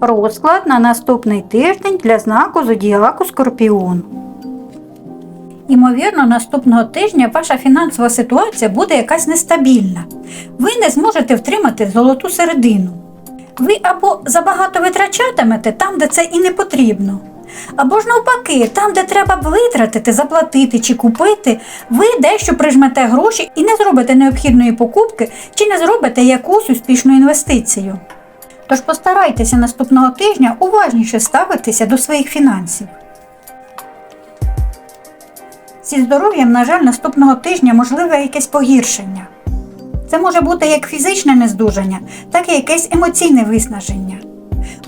Розклад на наступний тиждень для знаку Зодіаку Скорпіон. Імовірно, наступного тижня ваша фінансова ситуація буде якась нестабільна. Ви не зможете втримати золоту середину. Ви або забагато витрачатимете там, де це і не потрібно. Або ж навпаки, там, де треба витратити, заплатити чи купити, ви дещо прижмете гроші і не зробите необхідної покупки чи не зробите якусь успішну інвестицію. Тож постарайтеся наступного тижня уважніше ставитися до своїх фінансів. Зі здоров'ям, на жаль, наступного тижня можливе якесь погіршення. Це може бути як фізичне нездужання, так і якесь емоційне виснаження.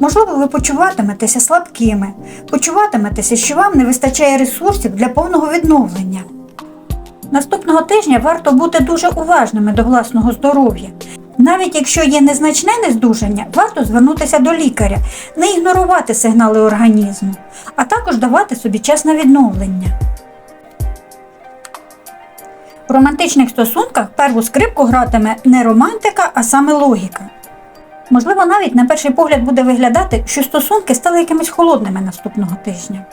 Можливо, ви почуватиметеся слабкими, почуватиметеся, що вам не вистачає ресурсів для повного відновлення. Наступного тижня варто бути дуже уважними до власного здоров'я. Навіть якщо є незначне нездужання, варто звернутися до лікаря, не ігнорувати сигнали організму, а також давати собі час на відновлення. В романтичних стосунках перву скрипку гратиме не романтика, а саме логіка. Можливо, навіть на перший погляд буде виглядати, що стосунки стали якимись холодними наступного тижня.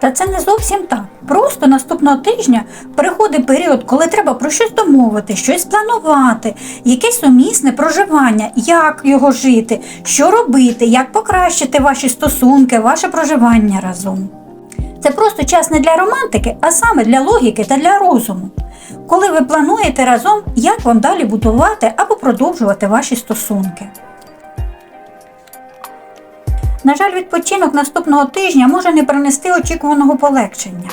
Та це не зовсім так. Просто наступного тижня переходить період, коли треба про щось домовити, щось планувати, якесь сумісне проживання, як його жити, що робити, як покращити ваші стосунки, ваше проживання разом. Це просто час не для романтики, а саме для логіки та для розуму. Коли ви плануєте разом, як вам далі будувати або продовжувати ваші стосунки. На жаль, відпочинок наступного тижня може не принести очікуваного полегшення.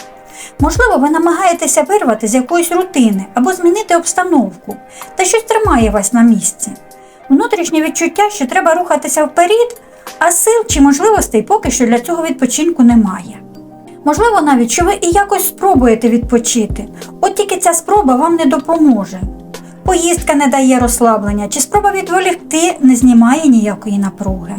Можливо, ви намагаєтеся вирвати з якоїсь рутини або змінити обстановку, та щось тримає вас на місці. Внутрішнє відчуття, що треба рухатися вперед, а сил чи можливостей поки що для цього відпочинку немає. Можливо, навіть, що ви і якось спробуєте відпочити, от тільки ця спроба вам не допоможе. Поїздка не дає розслаблення, чи спроба відволікти не знімає ніякої напруги.